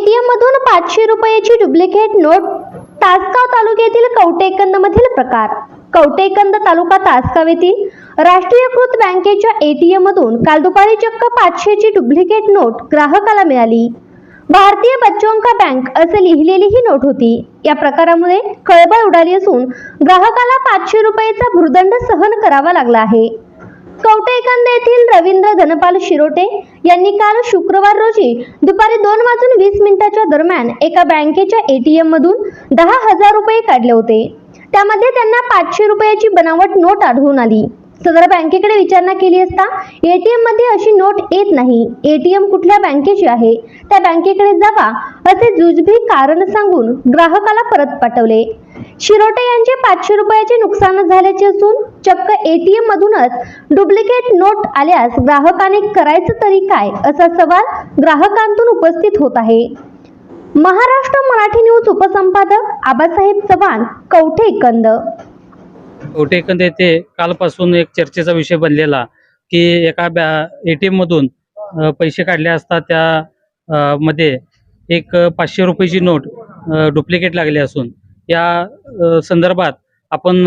ATM मधून पाचशे रुपयाची डुप्लिकेट नोट तासगाव तालुक्यातील कवटेकंदमधील प्रकार. कवटेकंद तालुका तासगाव येथील राष्ट्रीयकृत बँकेच्या एटीएम मधून काल दुपारी चक्क पाचशेची डुप्लिकेट नोट ग्राहकाला मिळाली. भारतीय बच्चों का बँक असे लिहिलेली ही नोट होती. या प्रकारामुळे खळबळ उडाली असून ग्राहकाला पाचशे रुपयेचा भूर्दंड सहन करावा लागला आहे. कवटेकंद येथील रवींद्र धनपाल शिरोटे यांनी काल शुक्रवार रोजी दुपारी दोन वाजून वीस मिनिटाच्या दरम्यान एका बँकेच्या एटीएम मधून दहा हजार रुपये काढले होते. त्यामध्ये त्यांना पाचशे रुपयाची बनावट नोट आढळून आली. सदर बँकेकडे विचारणा केली असता एटीएममध्ये अशी नोट येत नाही. एटीएम कुठल्या बँकेची आहे? त्या बँकेकडे जावा असे जुजबी कारण सांगून ग्राहकाला परत पाठवले. शिरोटे यांचे पाचशे रुपयाचे नुकसान झाल्याचे असून चक्क एटीएम मधूनच डुप्लिकेट नोट आल्यास ग्राहकाने करायचं तरी काय असा सवाल ग्राहकांतून उपस्थित होत आहे. महाराष्ट्र मराठी न्यूज उपसंपादक आबासाहेब चव्हाण कवठे कंद कवटेकंद येथे कालपासून एक चर्चेचा विषय बनलेला की एका बॅ ए टी एममधून अ, पैसे काढले असता त्या मध्ये एक पाचशे रुपयाची नोट डुप्लिकेट लागली असून. या संदर्भात आपण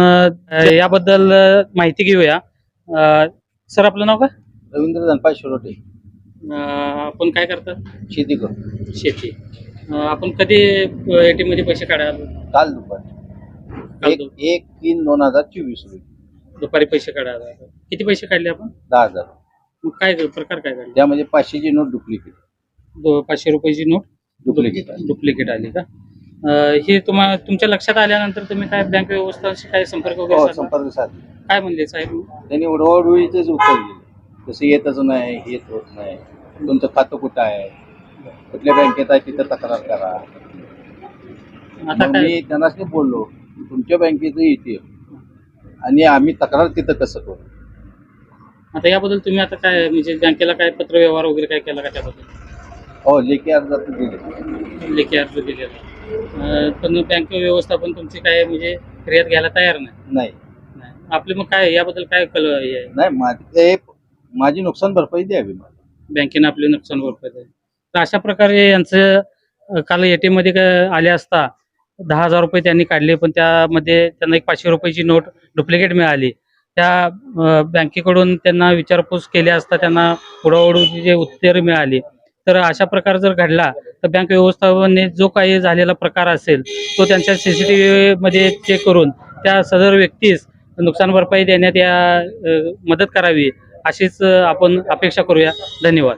याबद्दल माहिती घेऊया. सर आपलं नाव काय? रवींद्र धनपाल शिरोटे आपण काय करतात शेती करतो शेती. आपण कधी ए टी मध्ये पैसे काढाल काल दुपारी. एक एक तीन दोन हजार चोवीस रोजी. दुपारी पैसे काढायला किती पैसे काढले आपण? दहा हजार. मग काय प्रकार काय काढले त्यामध्ये पाचशेची नोट डुप्लिकेट. दो- पाचशे रुपयाची नोट डुप्लिकेट आहे डुप्लिकेट आली का? अं, हे तुम्हाला तुमच्या लक्षात आल्यानंतर तुम्ही काय बँक व्यवस्थांशी काय संपर्क वगैरे हो साधला? संपर्क साधले. काय म्हणले साहेब? त्यांनी उडवाउडवीचेच उत्तर दिले. तसं येतच नाही येत होत नाही. तुमचं खातं कुठं आहे? कुठल्या बँकेत आहे तिथं तक्रार करा. आता मग काय? मी त्यांनाच बोललो. तुमच्या बँकेचं एटीएम आणि आम्ही तक्रार तिथं कसं करू. आता याबद्दल तुम्ही आता काय म्हणजे बँकेला काय पत्र व्यवहार वगैरे काय केला का त्याबद्दल? हो लेखी अर्जात दिले. लेखी अर्ज दिलेला अं, पण बँक व्यवस्थापन तुमची काय म्हणजे फिर्याद घ्यायला तयार नाही? नाही. नाही. आपले मग काय याबद्दल काय कल हे आहे? नाही माझी ते माझी नुकसान भरपाई द्यावी मला. बँकेनं आपले नुकसान भरपाई द्यावी. तर अशा प्रकारे यांचं अं, काल एटीएममध्ये काय आले असता दहा हजार रुपये त्यांनी काढले पण त्यामध्ये त्यांना एक पाचशे रुपयाची नोट डुप्लिकेट मिळाली. त्या बँकेकडून त्यांना विचारपूस केली असता त्यांना उडवडूची जे उत्तर मिळाली. तर अशा प्रकार जर घडला तर बँक व्यवस्थापने जो काही झालेला प्रकार असेल तो त्यांच्या सी सी टी व्हीमध्ये चेक करून त्या सदर व्यक्तीस नुकसान भरपाई देण्यात या मदत करावी अशीच आपण अपेक्षा करूया. धन्यवाद.